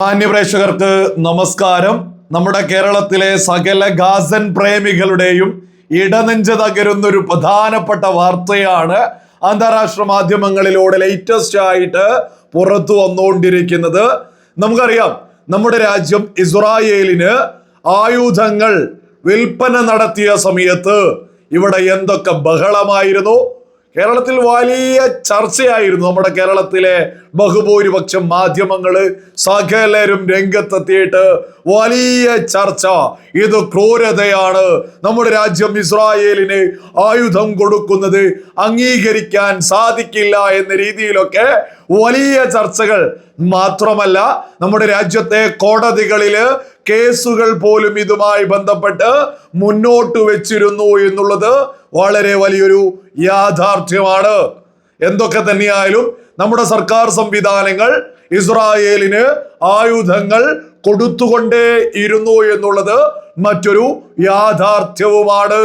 മാന്യ പ്രേക്ഷകർക്ക് നമസ്കാരം. നമ്മുടെ കേരളത്തിലെ സകല ഗാസൻ പ്രേമികളുടെയും ഇടനെഞ്ച് തകരുന്ന ഒരു പ്രധാനപ്പെട്ട വാർത്തയാണ് അന്താരാഷ്ട്ര മാധ്യമങ്ങളിലൂടെ ലേറ്റസ്റ്റ് ആയിട്ട് പുറത്തു വന്നുകൊണ്ടിരിക്കുന്നത്. നമുക്കറിയാം നമ്മുടെ രാജ്യം ഇസ്രായേലിന് ആയുധങ്ങൾ വിൽപ്പന നടത്തിയ സമയത്ത് ഇവിടെ എന്തൊക്കെ ബഹളമായിരുന്നു കേരളത്തിൽ വലിയ ചർച്ചയായിരുന്നു നമ്മുടെ കേരളത്തിലെ ബഹുഭൂരിപക്ഷം മാധ്യമങ്ങൾ. സകലരും രംഗത്തെത്തിയിട്ട് വലിയ ചർച്ച. ഇത് ക്രൂരതയാണ്. നമ്മുടെ രാജ്യം ഇസ്രായേലിന് ആയുധം കൊടുക്കുന്നത് അംഗീകരിക്കാൻ സാധിക്കില്ല എന്ന രീതിയിലൊക്കെ വലിയ ചർച്ചകൾ. മാത്രമല്ല നമ്മുടെ രാജ്യത്തെ കോടതികളിൽ കേസുകൾ പോലും ഇതുമായി ബന്ധപ്പെട്ട് മുന്നോട്ട് വെച്ചിരുന്നു എന്നുള്ളത് വളരെ വലിയൊരു യാഥാർത്ഥ്യമാണ്. എന്തൊക്കെ തന്നെയായാലും നമ്മുടെ സർക്കാർ സംവിധാനങ്ങൾ ഇസ്രായേലിന് ആയുധങ്ങൾ കൊടുത്തുകൊണ്ടേ ഇരുന്നു എന്നുള്ളത് മറ്റൊരു യാഥാർത്ഥ്യവുമാണ്.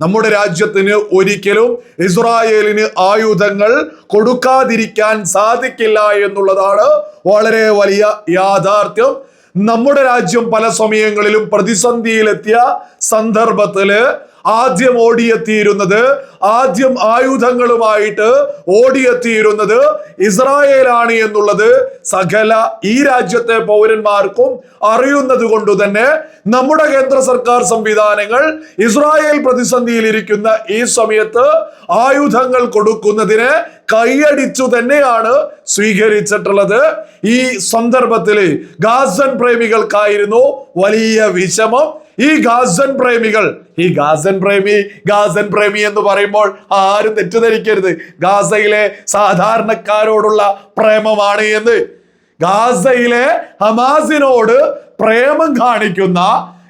നമ്മുടെ രാജ്യത്തിന് ഒരിക്കലും ഇസ്രായേലിന് ആയുധങ്ങൾ കൊടുക്കാതിരിക്കാൻ സാധിക്കില്ല എന്നുള്ളതാണ് വളരെ വലിയ യാഥാർത്ഥ്യം. നമ്മുടെ രാജ്യം പല സമയങ്ങളിലും പ്രതിസന്ധിയിലെത്തിയ സന്ദർഭത്തിൽ ആദ്യം ഓടിയെത്തിയിരുന്നത് ആദ്യം ആയുധങ്ങളുമായിട്ട് ഓടിയെത്തിയിരുന്നത് ഇസ്രായേലാണ് എന്നുള്ളത് സകല ഈ രാജ്യത്തെ പൗരന്മാർക്കും അറിയുന്നത് കൊണ്ട് തന്നെ നമ്മുടെ കേന്ദ്ര സർക്കാർ സംവിധാനങ്ങൾ ഇസ്രായേൽ പ്രതിസന്ധിയിലിരിക്കുന്ന ഈ സമയത്ത് ആയുധങ്ങൾ കൊടുക്കുന്നതിന് കൈയടിച്ചു തന്നെയാണ് സ്വീകരിച്ചിട്ടുള്ളത്. ഈ സന്ദർഭത്തിൽ ഗാസൻ പ്രേമികൾക്കായിരുന്നു വലിയ വിഷമം. ഈ ഗാസൻ പ്രേമികൾ ഈ ഗാസൻ പ്രേമി ഗാസൻ പ്രേമി എന്ന് പറയുമ്പോൾ ആരും തെറ്റിദ്ധരിക്കരുത്. ഗാസയിലെ സാധാരണക്കാരോടുള്ള പ്രേമമാണ് എന്ന് ഗാസയിലെ ഹമാസിനോട് പ്രേമം കാണിക്കുന്ന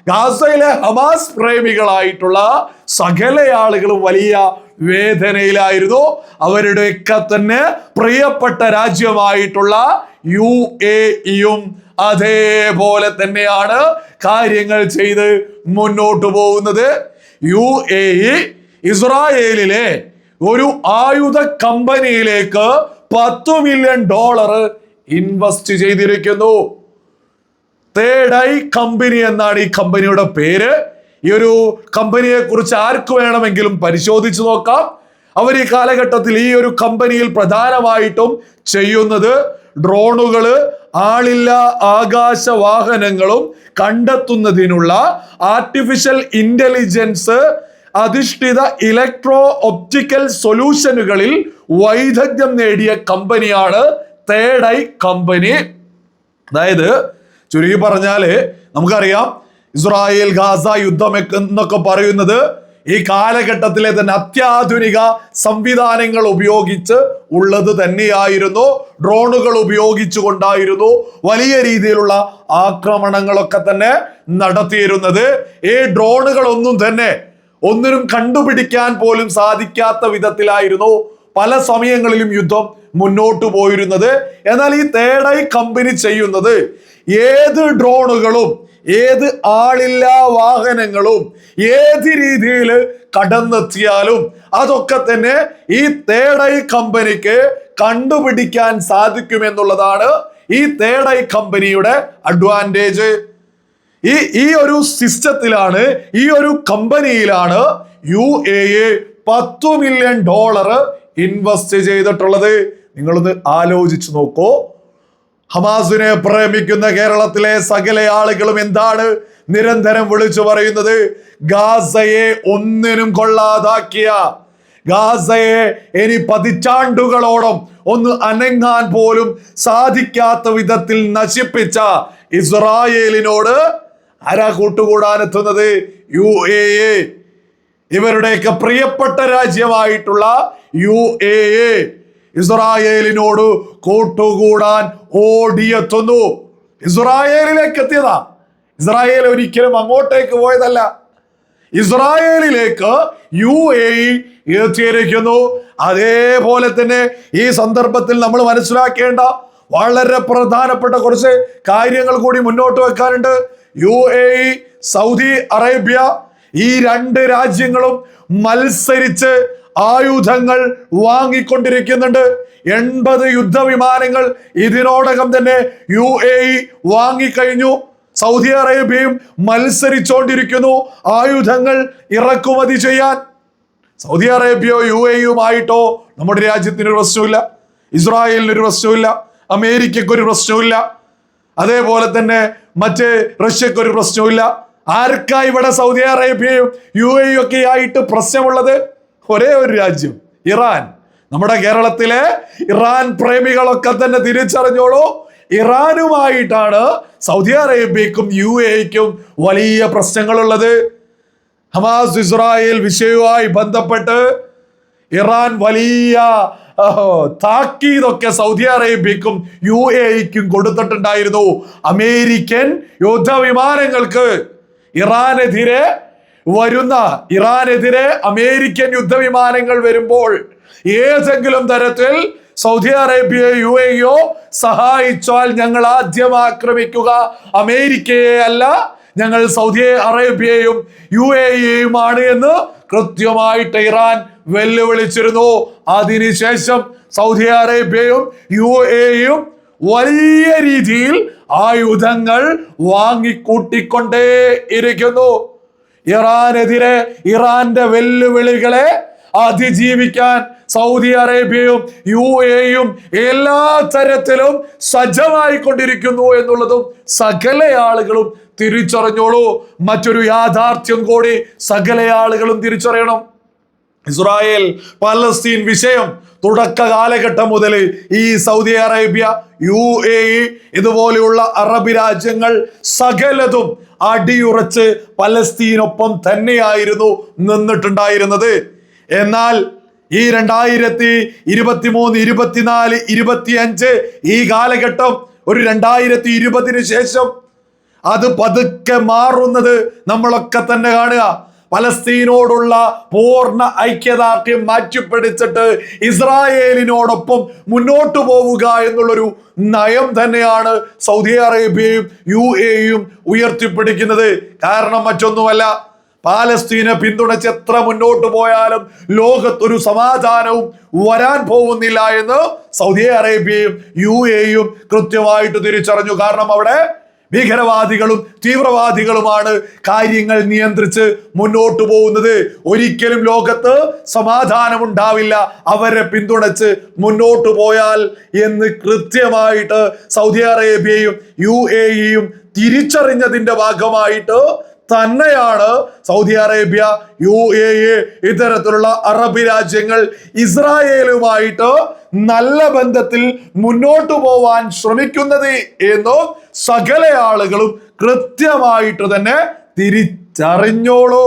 ഗാസയിലെ ഹമാസ് പ്രേമികളായിട്ടുള്ള സകല ആളുകളും വലിയ വേദനയിലായിരുന്നു. അവരുടെയൊക്കെ തന്നെ പ്രിയപ്പെട്ട രാജ്യമായിട്ടുള്ള യു എ ഇയും അതേപോലെ തന്നെയാണ് കാര്യങ്ങൾ ചെയ്ത് മുന്നോട്ട് പോകുന്നത്. യു എ ഇ ഇസ്രായേലിലെ ഒരു ആയുധ കമ്പനിയിലേക്ക് പത്തു മില്യൺ ഡോളർ ഇൻവെസ്റ്റ് ചെയ്തിരിക്കുന്നു. തേർഡ് ഐ കമ്പനി എന്നാണ് ഈ കമ്പനിയുടെ പേര്. ഈ ഒരു കമ്പനിയെ കുറിച്ച് ആർക്ക് വേണമെങ്കിലും പരിശോധിച്ചു നോക്കാം. അവർ ഈ കാലഘട്ടത്തിൽ ഈ ഒരു കമ്പനിയിൽ പ്രധാനമായിട്ടും ചെയ്യുന്നത് ഡ്രോണുകൾ ആളില്ല ആകാശ വാഹനങ്ങളും കണ്ടെത്തുന്നതിനുള്ള ആർട്ടിഫിഷ്യൽ ഇന്റലിജൻസ് അധിഷ്ഠിത ഇലക്ട്രോ ഒപ്റ്റിക്കൽ സൊല്യൂഷനുകളിൽ വൈദഗ്ധ്യം നേടിയ കമ്പനിയാണ് തേർഡ് ഐ കമ്പനി അതായത് ചുരുക്കി പറഞ്ഞാൽ നമുക്കറിയാം ഇസ്രായേൽ ഗാസ യുദ്ധം എന്നൊക്കെ പറയുന്നത് ഈ കാലഘട്ടത്തിലെ തന്നെ അത്യാധുനിക സംവിധാനങ്ങൾ ഉപയോഗിച്ച് ഉള്ളത് തന്നെയായിരുന്നു. ഡ്രോണുകൾ ഉപയോഗിച്ചുകൊണ്ടായിരുന്നു വലിയ രീതിയിലുള്ള ആക്രമണങ്ങളൊക്കെ തന്നെ നടത്തിയിരുന്നത്. ഈ ഡ്രോണുകളൊന്നും തന്നെ ഒന്നിനും കണ്ടുപിടിക്കാൻ പോലും സാധിക്കാത്ത വിധത്തിലായിരുന്നു പല സമയങ്ങളിലും യുദ്ധം മുന്നോട്ട് പോയിരുന്നത്. എന്നാൽ ഈ തേടൈ കമ്പനി ചെയ്യുന്നത് ഏത് ഡ്രോണുകളും ഏത് ആളില്ലാ വാഹനങ്ങളും ഏത് രീതിയിൽ കടന്നെത്തിയാലും അതൊക്കെ തന്നെ ഈ തേടൈ കമ്പനിക്ക് കണ്ടുപിടിക്കാൻ സാധിക്കുമെന്നുള്ളതാണ് ഈ തേടൈ കമ്പനിയുടെ അഡ്വാന്റേജ് ഈ ഈ ഒരു സിസ്റ്റത്തിലാണ് ഈ ഒരു കമ്പനിയിലാണ് യു എ പത്തു മില്യൺ ഡോളർ ഇൻവെസ്റ്റ് ചെയ്തിട്ടുള്ളത്. നിങ്ങളൊന്ന് ആലോചിച്ചു നോക്കൂ. ഹമാസിനെ പ്രേമിക്കുന്ന കേരളത്തിലെ സകല ആളുകളും എന്താണ് നിരന്തരം വിളിച്ചു പറയുന്നത്? ഗാസയെ ഒന്നിനും കൊള്ളാതാക്കിയ ഗാസയെ ഇനി പതിറ്റാണ്ടുകളോളം ഒന്ന് അനങ്ങാൻ പോലും സാധിക്കാത്ത വിധത്തിൽ നശിപ്പിച്ച ഇസ്രായേലിനോട് ആരാ കൂട്ടുകൂടാനെത്തുന്നത് യു എ. ഇവരുടെയൊക്കെ പ്രിയപ്പെട്ട രാജ്യമായിട്ടുള്ള യു എ എ ഇസ്രായേലിനോട് കൂട്ടുകൂടാൻ ഓടിയെത്തുന്നു. ഇസ്രായേലിലേക്ക് എത്തിയതാ ഇസ്രായേൽ ഒരിക്കലും അങ്ങോട്ടേക്ക് പോയതല്ല. ഇസ്രായേലിലേക്ക് യു എ ഇ എത്തിയിരിക്കുന്നു. അതേപോലെ തന്നെ ഈ സന്ദർഭത്തിൽ നമ്മൾ മനസ്സിലാക്കേണ്ട വളരെ പ്രധാനപ്പെട്ട കുറച്ച് കാര്യങ്ങൾ കൂടി മുന്നോട്ട് വെക്കാനുണ്ട്. U A E Saudi Arabia ഈ രണ്ട് രാജ്യങ്ങളും മത്സരിച്ച് ആയുധങ്ങൾ വാങ്ങിക്കൊണ്ടിരിക്കുന്നുണ്ട്. എൺപത് യുദ്ധവിമാനങ്ങൾ ഇതിനോടകം തന്നെ യു എ ഇ വാങ്ങിക്കഴിഞ്ഞു. സൗദി അറേബ്യയും മത്സരിച്ചുകൊണ്ടിരിക്കുന്നു ആയുധങ്ങൾ ഇറക്കുമതി ചെയ്യാൻ. സൗദി അറേബ്യയോ യു എയുമായിട്ടോ നമ്മുടെ രാജ്യത്തിന് ഒരു പ്രശ്നമില്ല ഇസ്രായേലിന് ഒരു പ്രശ്നമില്ല അമേരിക്കക്കൊരു പ്രശ്നമില്ല അതേപോലെ തന്നെ മറ്റ് റഷ്യക്കൊരു പ്രശ്നമില്ല ആർക്കാ ഇവിടെ സൗദി അറേബ്യയും യു എ ഒക്കെ ആയിട്ട് പ്രശ്നമുള്ളത്? ഒരേ ഒരു രാജ്യം ഇറാൻ. നമ്മുടെ കേരളത്തിലെ ഇറാൻ പ്രേമികളൊക്കെ തന്നെ തിരിച്ചറിഞ്ഞോളൂ. ഇറാനുമായിട്ടാണ് സൗദി അറേബ്യക്കും യു എക്കും വലിയ പ്രശ്നങ്ങളുള്ളത്. ഹമാസ് ഇസ്രായേൽ വിഷയവുമായി ബന്ധപ്പെട്ട് ഇറാൻ വലിയ താക്കീതൊക്കെ സൗദി അറേബ്യക്കും യു എക്കും കൊടുത്തിട്ടുണ്ടായിരുന്നു. അമേരിക്കൻ യുദ്ധവിമാനങ്ങൾക്ക് ഇറാനെതിരെ വരുന്ന ഇറാനെതിരെ അമേരിക്കൻ യുദ്ധവിമാനങ്ങൾ വരുമ്പോൾ ഏതെങ്കിലും തരത്തിൽ സൗദി അറേബ്യയോ യു എയോ സഹായിച്ചാൽ ഞങ്ങൾ ആദ്യം ആക്രമിക്കുക. അമേരിക്കയെ അല്ല ഞങ്ങൾ സൗദി അറേബ്യയും യു എയുമാണ് എന്ന് കൃത്യമായിട്ട് ഇറാൻ വെല്ലുവിളിച്ചിരുന്നു. അതിനുശേഷം സൗദി അറേബ്യയും യു എയും വലിയ രീതിയിൽ ആയുധങ്ങൾ വാങ്ങിക്കൂട്ടിക്കൊണ്ടേ ഇരിക്കുന്നു. ഇറാനെതിരെ ഇറാന്റെ വെല്ലുവിളികളെ അതിജീവിക്കാൻ സൗദി അറേബ്യയും യു എയും എല്ലാ തരത്തിലും സജ്ജമായിക്കൊണ്ടിരിക്കുന്നു എന്നുള്ളതും സകല ആളുകളും തിരിച്ചറിഞ്ഞോളൂ. മറ്റൊരു യാഥാർത്ഥ്യം കൂടി സകല ആളുകളും തിരിച്ചറിയണം. ഇസ്രായേൽ പലസ്തീൻ വിഷയം തുടക്ക കാലഘട്ടം മുതൽ ഈ Saudi Arabia U A E ഇതുപോലെയുള്ള അറബ് രാജ്യങ്ങൾ സകലതും അടിയുറച്ച് പലസ്തീനൊപ്പം തന്നെയായിരുന്നു നിന്നിട്ടുണ്ടായിരുന്നത്. എന്നാൽ ഈ രണ്ടായിരത്തി ഇരുപത്തി മൂന്ന് ഇരുപത്തിനാല് ഇരുപത്തിയഞ്ച് ഈ കാലഘട്ടം ഒരു രണ്ടായിരത്തി ഇരുപതിന് ശേഷം അത് പതുക്കെ മാറുന്നത് നമ്മളൊക്കെ തന്നെ കാണുക. പലസ്തീനോടുള്ള പൂർണ ഐക്യദാർഢ്യം മാറ്റിപ്പിടിച്ചിട്ട് ഇസ്രായേലിനോടൊപ്പം മുന്നോട്ടു പോവുക എന്നുള്ളൊരു നയം തന്നെയാണ് സൗദി അറേബ്യയും യു എയും ഉയർത്തിപ്പിടിക്കുന്നത്. കാരണം മറ്റൊന്നുമല്ല പാലസ്തീനെ പിന്തുണച്ച് എത്ര മുന്നോട്ട് പോയാലും ലോകത്തൊരു സമാധാനവും വരാൻ പോകുന്നില്ല എന്ന് സൗദി അറേബ്യയും യു എയും കൃത്യമായിട്ട് തിരിച്ചറിഞ്ഞു. കാരണം അവിടെ ഭീകരവാദികളും തീവ്രവാദികളുമാണ് കാര്യങ്ങൾ നിയന്ത്രിച്ച് മുന്നോട്ട് പോകുന്നത്. ഒരിക്കലും ലോകത്ത് സമാധാനമുണ്ടാവില്ല. അവരെ പിന്തുണച്ച് മുന്നോട്ട് പോയാൽ എന്ന് കൃത്യമായിട്ട് സൗദി അറേബ്യയും യു എ ഇയും തിരിച്ചറിഞ്ഞതിന്റെ ഭാഗമായിട്ട് തന്നെയാണ് Saudi Arabia U A A ഇത്തരത്തിലുള്ള അറബ് രാജ്യങ്ങൾ ഇസ്രായേലുമായിട്ട് നല്ല ബന്ധത്തിൽ മുന്നോട്ട് പോവാൻ ശ്രമിക്കുന്നത് എന്നും സകല ആളുകളും കൃത്യമായിട്ട് തന്നെ തിരിച്ചറിഞ്ഞോളൂ.